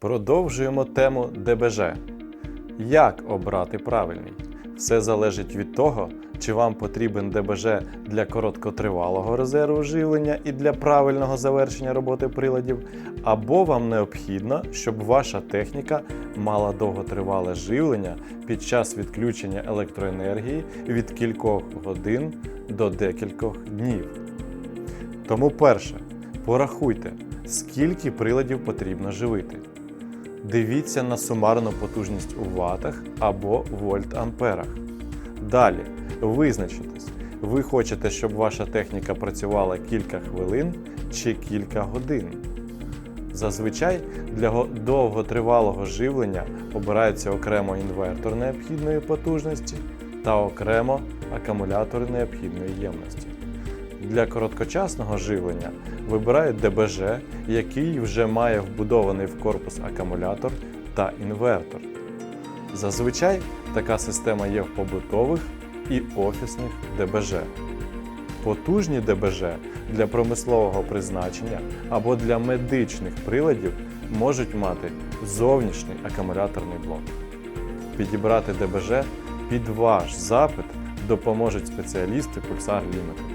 Продовжуємо тему ДБЖ. Як обрати правильний? Все залежить від того, чи вам потрібен ДБЖ для короткотривалого резерву живлення і для правильного завершення роботи приладів, або вам необхідно, щоб ваша техніка мала довготривале живлення під час відключення електроенергії від кількох годин до декількох днів. Тому перше, порахуйте, скільки приладів потрібно живити. Дивіться на сумарну потужність у ватах або вольт-амперах. Далі визначитесь, ви хочете, щоб ваша техніка працювала кілька хвилин чи кілька годин. Зазвичай для довготривалого живлення обирається окремо інвертор необхідної потужності та окремо акумулятор необхідної ємності. Для короткочасного живлення вибирають ДБЖ, який вже має вбудований в корпус акумулятор та інвертор. Зазвичай така система є в побутових і офісних ДБЖ. Потужні ДБЖ для промислового призначення або для медичних приладів можуть мати зовнішній акумуляторний блок. Підібрати ДБЖ під ваш запит допоможуть спеціалісти Pulsar Limited.